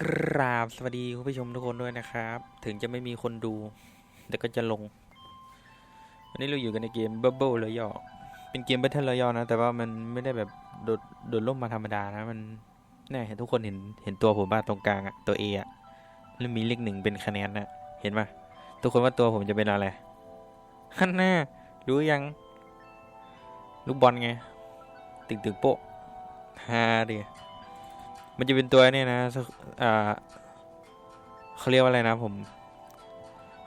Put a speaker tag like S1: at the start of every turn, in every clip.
S1: กราบสวัสดีคุณผู้ชมทุกคนด้วยนะครับ ถึงจะไม่มีคนดู แต่ก็จะลง วันนี้เราอยู่กันในเกม Bubble r o y a l เป็นเกม Battle Royale นะ แต่ว่ามันไม่ได้แบบโดดโดดล่มมาธรรมดานะ มันแน่เห็นทุกคนเห็นเห็นตัวผมบ้างตรงกลางอะตัว A อะแล้วมีเลขหนึ่งเป็นคะแนนนะ เห็นปะทุกคนว่าตัวผมจะเป็นอะไรฮันน่ารู้ยัง ลูกบอลไง ตึกตึกโป๊ะฮาดิ มันจะเป็นตัวเนี่ยนะอ่าเขาเรียกว่าอะไรนะผม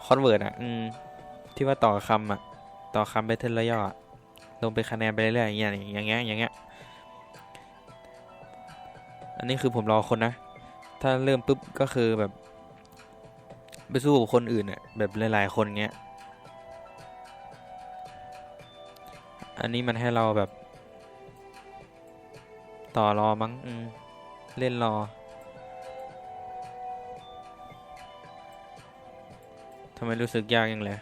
S1: คอนเวิร์ตอะ อืม ที่ว่าต่อคำอะ ต่อคำไปเทิร์นระยอะลงไปคะแนนไปเรื่อยๆอย่างเงี้ยอย่างเงี้ยอย่างเงี้ยอันนี้คือผมรอคนนะ ถ้าเริ่มปุ๊บก็คือแบบ ไปสู้กับคนอื่นอะแบบหลายๆคนเงี้ย อันนี้มันให้เราแบบ ต่อรอมั้ง อืม เล่นรอทำไมรู้สึกยากยังเลย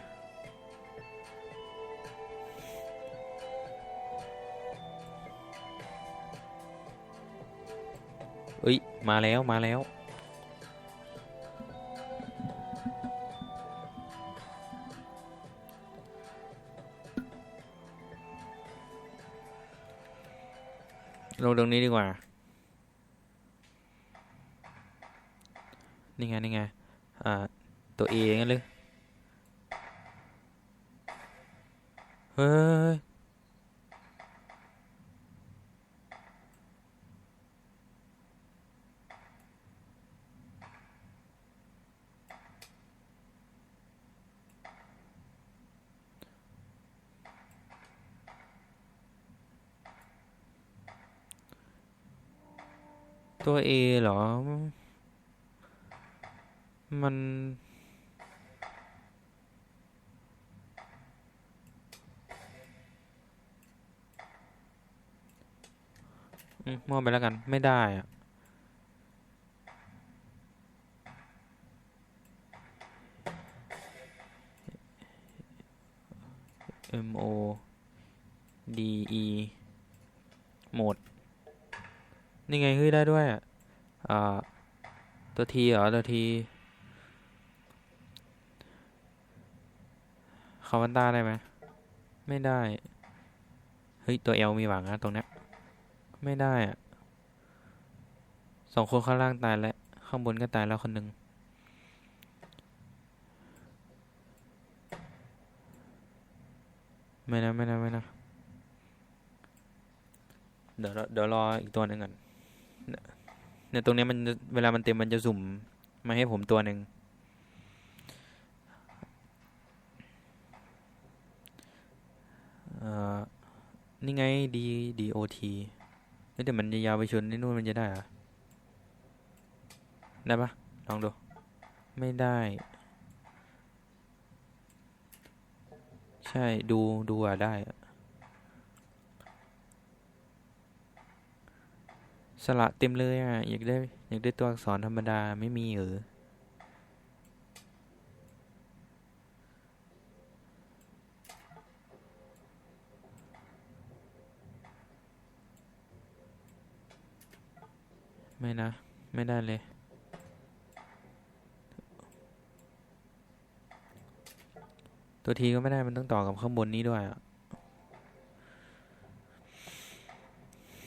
S1: เอ้ย มาแล้วมาแล้ว ลงตรงนี้ดีกว่า นี่ไงนี่ไงอ่าตัว A งั้นเลยเฮ้ยตัว A เหรอ มันมมอบไปแล้วกัน ไม่ได้อะ M O D E โหมด นี่ไงเฮ้ยได้ด้วยอะอ่าตัวทีเหรอ ตัวที คาวันต้าได้ไหมไม่ได้ เฮ้ย ตัว L มีหวังนะตรงเนี้ย ไม่ได้อะสองคนข้างล่างตายแล้ว ข้างบนก็ตายแล้วคนหนึ่งไม่นะไม่นะไม่นะเดี๋ยวเดี๋ยวรออีกตัวหนึ่งก่อนเนี่ยตรงนี้มันเวลามันเต็มมันจะสุ่มมาให้ผมตัวหนึ่งเอ่อ นี่ไง D D O T เฮ้ยแต่มันจะยาวไปชนที่นู่นมันจะได้เหรอได้ปะลองดู ไม่ได้ ใช่ดูดูอะได้สระเต็มเลยอะ อยากได้อยากได้ตัวอักษรธรรมดาไม่มีเออ ไม่นะ ไม่ได้เลย ตัวทีก็ไม่ได้มันต้องต่อกับข้างบนนี้ด้วยอะ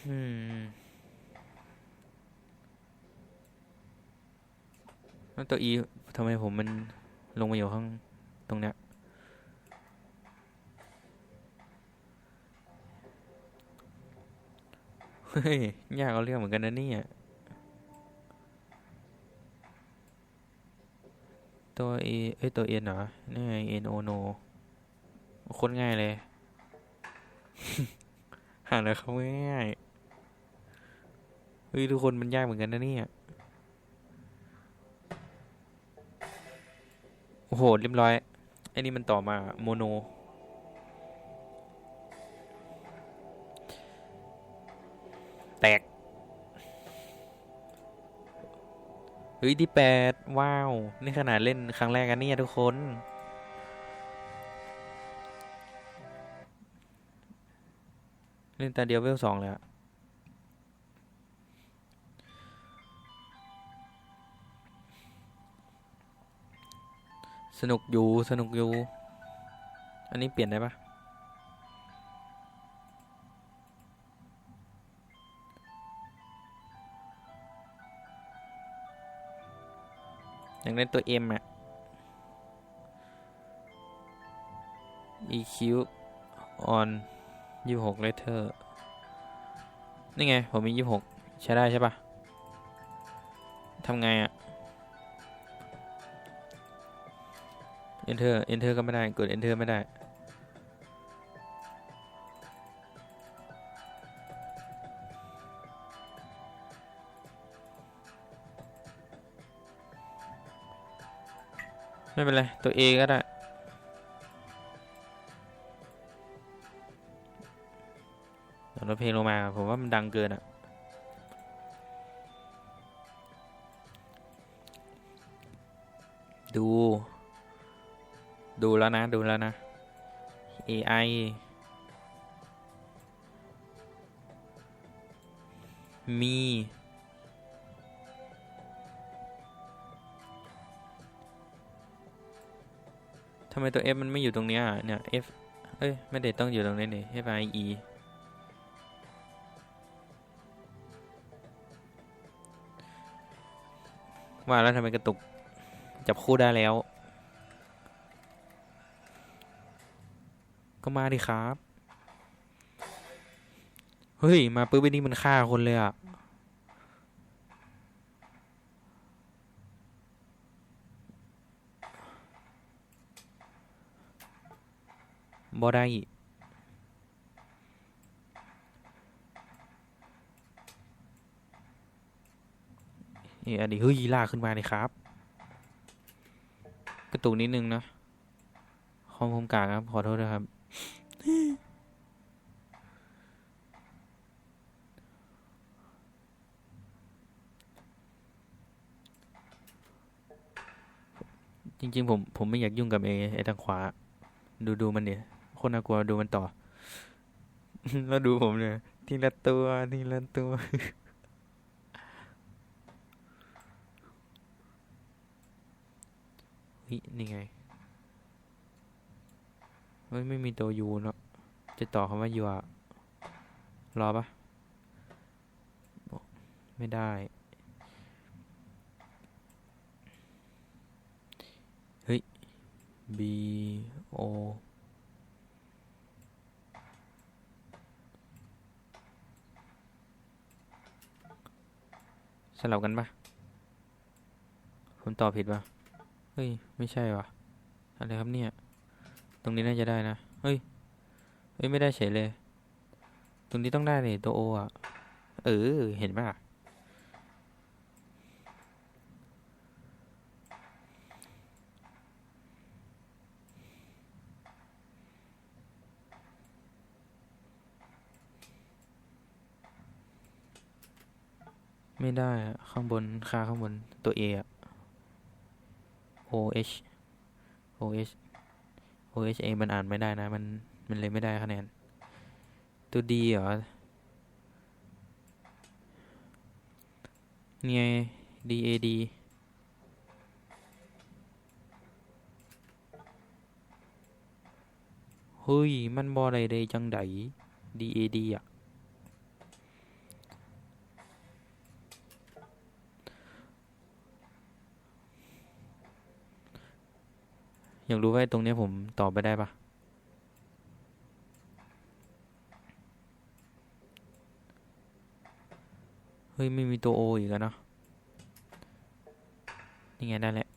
S1: อืมแล้วตัว E ทำไมผมมันลงมาอยู่ข้างตรงเนี้ยเฮ้ยยากเอาเรื่องเหมือนกันนะเนี่ย ตัว A เอ้ย ตัว N เหรอ นี่ไง N O no โคนง่ายเลย หาเลยเขาง่ายเฮ้ย ทุกคนมันยากเหมือนกันนะเนี่ย โอ้โห เรียบร้อยไอ้นี่มันต่อมาโมโน แตก เฮ้ยที่แปดว้าว นี่ขนาดเล่นครั้งแรกกันเนี่ยทุกคน เล่นแต่เดียวเวลสองเลยอะสนุกอยู่ สนุกอยู่ อันนี้เปลี่ยนได้ปะ อย่างเล่นตัว M อะ EQ on 26 letter นี่ไง ผมมี 26 ใช้ได้ใช่ปะทำไงอะ enter enter ก็ไม่ได้ กด enter ไม่ได้ ไม่เป็นไร ตัว A ก็ได้ เดี๋ยวลดเพลงลงมา ผมว่ามันดังเกินอะดู ดูแล้วนะ ดูแล้วนะ AI มี ไมตัว F มันไม่อยู่ตรงเนี้ยเนี่ย F เอ้ย ไม่ได้ต้องอยู่ตรงนี้นี่ F I E ว่าแล้วทำไมกระตุก จับคู่ได้แล้ว ก็มาดิครับ เฮ้ย มาปุ๊บไอ้นี่มันฆ่าคนเลยอะ บ่ได้นี่อันนี้เฮ้ยลากขึ้นมาเลยครับ กระตุกนิดนึงนะคอมผมกากครับ ขอโทษด้วยครับ จริง ๆ ผม ผมไม่อยากยุ่งกับไอ้ไอทางขวา ดูดูมันเนี่ย คนน่ากลัวดูมันต่อ แล้วดูผมเนี่ยทีละตัวทีละตัวนี่ไงเฮ้ยไม่มีตัวยูเนาะจะต่อคำว่ายูอะรอปะไม่ได้ เฮ้ย B O สลับกันปะผมตอบผิดปะเฮ้ย ไม่ใช่วะอะไรครับเนี่ย ตรงนี้น่าจะได้นะ เฮ้ย เฮ้ย ไม่ได้เฉยเลย ตรงนี้ต้องได้เลยตัวโออะ เออ เห็นปะ ไม่ได้อะข้างบนค่าข้างบนตัว A อะ O H O H O H A มันอ่านไม่ได้นะ มันมันเลยไม่ได้คะแนน ตัว D เหรอเนี่ย D A D เฮ้ย มันบอได้เลยจังได D A D อะ อยากรู้ว่าไอ้ตรงนี้ผมตอบไปได้ปะเฮ้ย ไม่มีตัว O อีกแล้วเนาะนี่ไงได้แล้ว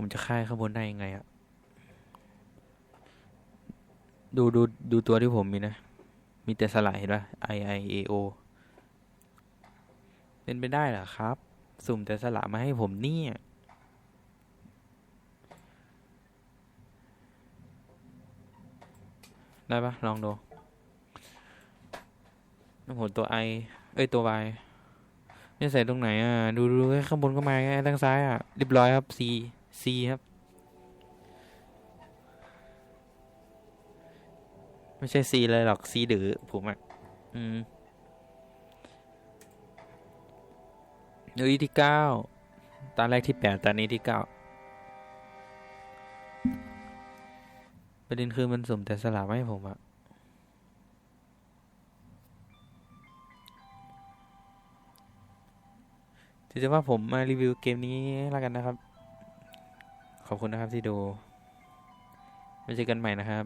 S1: ผมจะค่ายข้างบนได้ยังไงอะดูดูดูตัวที่ผมมีนะ มีแต่สลายเห็นปะ I I A O เป็นไปได้เหรอครับ สุ่มแต่สละมาให้ผมเนี่ยได้ปะลองดูน้ำผลตัว I เอ้ย ตัว Y เนี่ยใส่ตรงไหนอะ ดูดูข้างบนก็มาแค่ทางซ้ายอะเรียบร้อยครับ C C ครับ ไม่ใช่ C เลยหรอก C ดื้อผมอะ อืมเดี๋ยวที่เก้าตอนแรกที่แปดตอนนี้ที่เก้าประเด็นคือมันสุ่มแต่สลับมาให้ผมอะถือว่าผมมารีวิวเกมนี้แล้วกันนะครับ ขอบคุณนะครับที่ดูไว้เจอกันใหม่นะครับ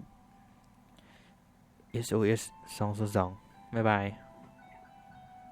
S1: SOS 202บ๊ายบาย